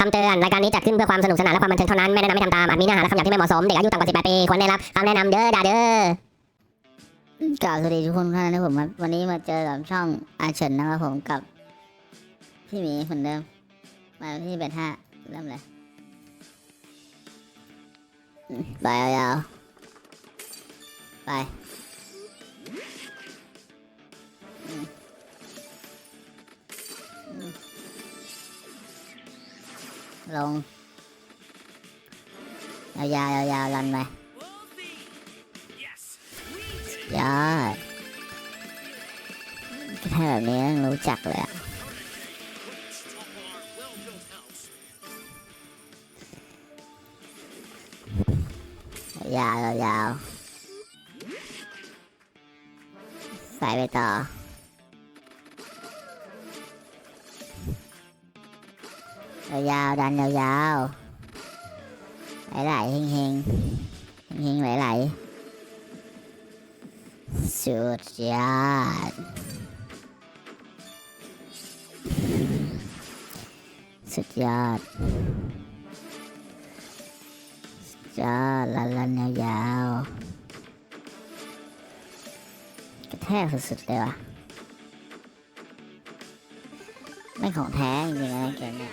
คำเตือนรายการนี้จัดขึ้นเพื่อความสนุกสนานและความบันเทิงเท่านั้น ไม่แนะนำให้ทำตาม อาจมีเนื้อหาและคำหยาบที่ไม่เหมาะสม เด็กอายุต่ำกว่า 18 ปี ควรได้รับคำแนะนำเด้อด่าเด้อกล่าวสวัสดีทุกคนท่านนะผมวันนี้มาเจอกับช่องอาเฉินนะครับผมกับพี่หมีเหมือนเดิม มาที่เบ็ดห้าเริ่มเลยไปยาวไปอืม อืมลงยาวๆยาวๆรันไปยอดถ้าแบ ยาวยาวๆใส่ไปต่อยาวๆดันยาวๆไหลๆเฮงๆเฮงเฮงๆไหลๆสุดยอดสุดยอดจ้าลันลันยาวๆกระแทกสุดๆเลยว่ะไม่ของแท้จริงๆนะเกมเนี่ย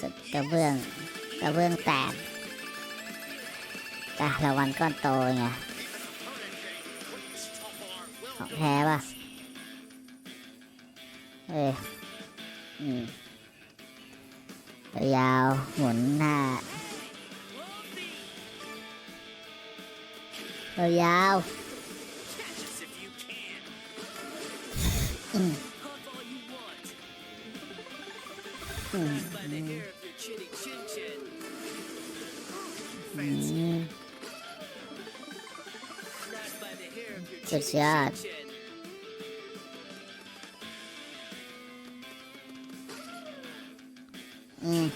สุดกระเบื้องกระเบื้องแตกจ้ะรางวัลก้อนโตไงของแท้ป่ะเอ้ยอืมยาวหมุนหน้ายาวอืมอืมอืม สุดยอดอืม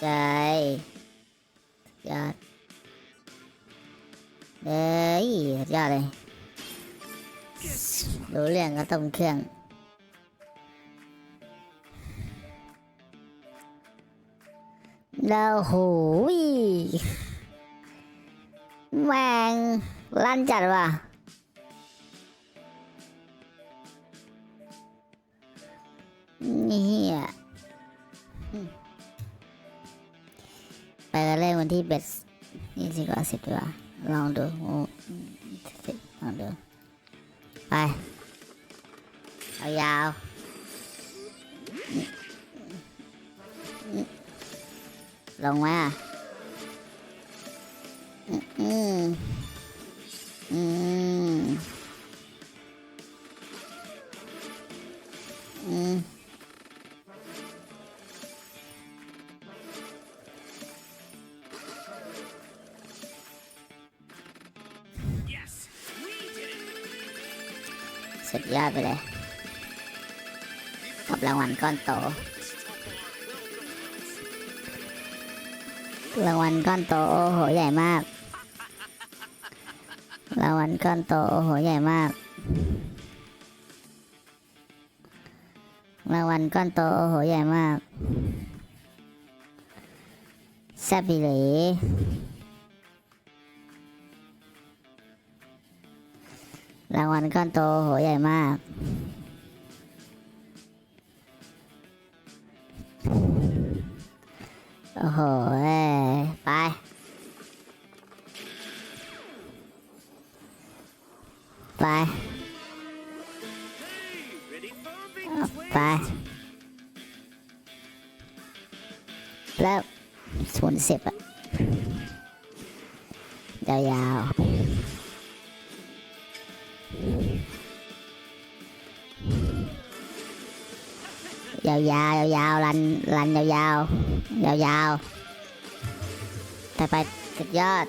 ใจยอดเอ้ยสุดยอดเลยรู้เรื่องก็ต้มเครื่อง แล้วโหยแมงลั่นจัดว่ะนี่อะไปกันเล่นวันที่เบ็ดยี่สิบกว่าสิบดีกว่าลองดูโอ้สิบลองดู ไป เอายาว ลงมาอืมอืมอืมสุดยอดไปเลยกับรางวัลก้อนโต รางวัลก้อนโตโอ้โหใหญ่มาก รางวัลก้อนโตโอ้โหใหญ่มาก รางวัลก้อนโตโอ้โหใหญ่มากแซบอีหลีรางวัลก้อนโตโหใหญ่มาก โอ้โห ศูนย์สิบอะยาวๆยาวยาวยาวรันรันยาวยาวยาวยาวแต่ไปสุดยอด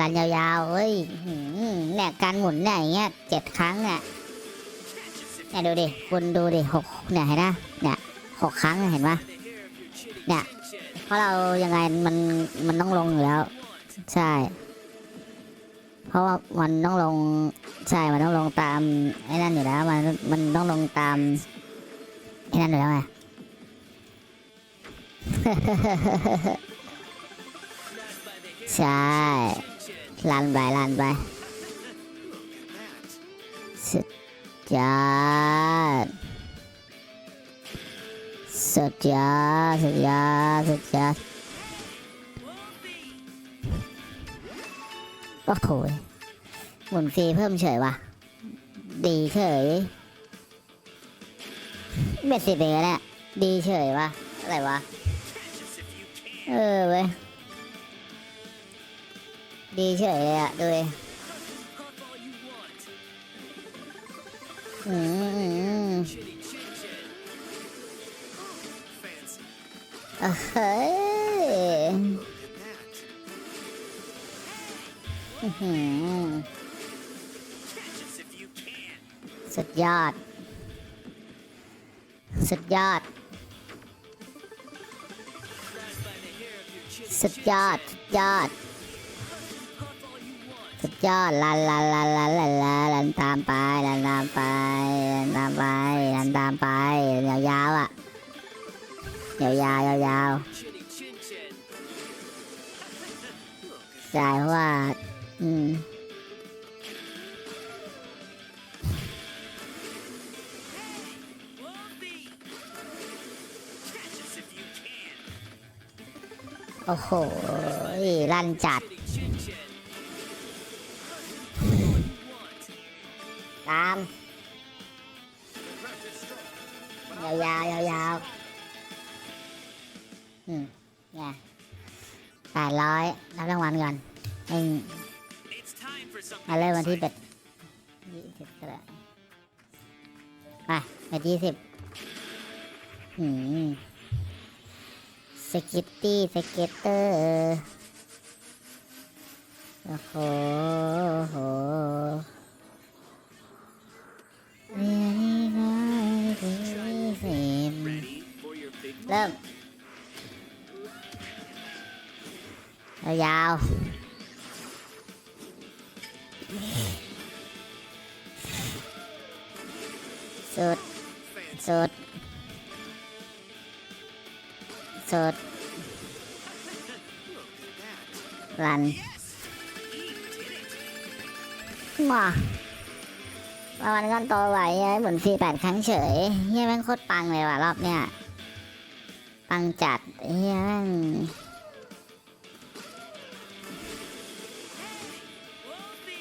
รันยาวๆเฮ้ยเนี่ยการหมุนเนี่ยอย่างเงี้ยเจ็ดครั้งเนี่ยเนี่ยดูดิคุณดูดิหกเนี่ยเห็นไหมเนี่ยหกครั้งเห็นปะ เนี่ยเพราะเรายังไงมันมันต้องลงอยู่แล้ว ใช่ เพราะว่ามันต้องลงใช่มันต้องลงตามไอ้นั่นอยู่แล้วมันมันต้องลงตามไอ้นั่นอยู่แล้วไงใช่ลันไปลันไปสุดยอด สุดยอดสุดยอดสุดยอดโอ้โหหมุนฟรีเพิ่มเฉยว่ะ ดีเฉยเบ็ดสิบเองอะเนี่ยดีเฉยวะอะไรวะ เออเว้ย ดีเฉยเลยอะดูดิอืมอืม เอ้ยสุดยอด สุดยอด สุดยอด สุดยอด สุดยอดลันลันลันลันลันลันลันตามไปลันตามไปลันตามไปลันตามไปยาวๆอะ ยาวยาวยาวยาวใช่เพราะว่า อืมโอ้โหลั่นจัด ตาม ยาวยาวยาวยาวๆ อืมเนี่ยแปดร้อยรับรางวัลก่อนเองมาเริ่มวันที่เป็ดยี่สิบก็ได้ไปเป็ดยี่สิบอืมสกิตตี้สเก็ตเตอร์โอ้โหโอ้โหเรียนร้อยถึงยี่สิบเริ่ม ยาวสุดสุดสุดรันมาว่ามันก้อนโตไหวไอ้หมุนฟีแปดครั้งเฉยเฮียแม่งโคตรปังเลยว่ะรอบเนี้ยปังจัดเฮียแม่ง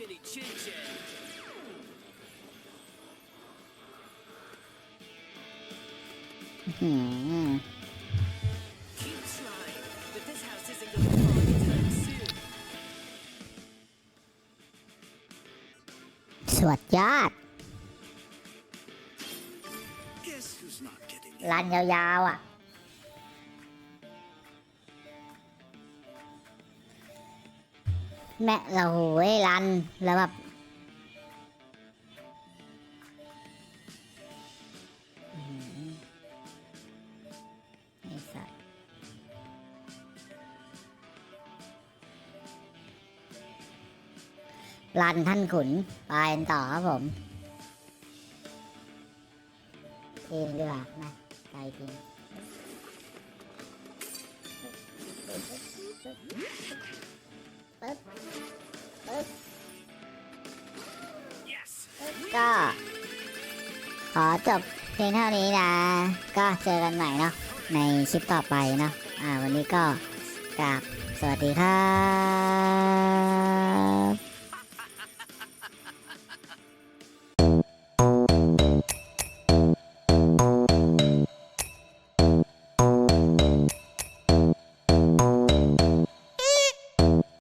hair of your chinny chin chin. หืม Keep trying, but this house isn't gonna fall anytime soon. สวดยอด Guess who's not getting รันยาวๆอะ แม่เราโหยรันแล้วแบบรันท่านขุนไปต่อครับผมทีนึงดีกว่านะไปทีนึง ปึ๊บปึ๊บ Yes! ก็ขอจบพียงเท่านี้นะ ก็เจอกันใหม่เนาะในคลิปต่อไปเนาะอ่า วันนี้ก็กราบสวัสดีครับ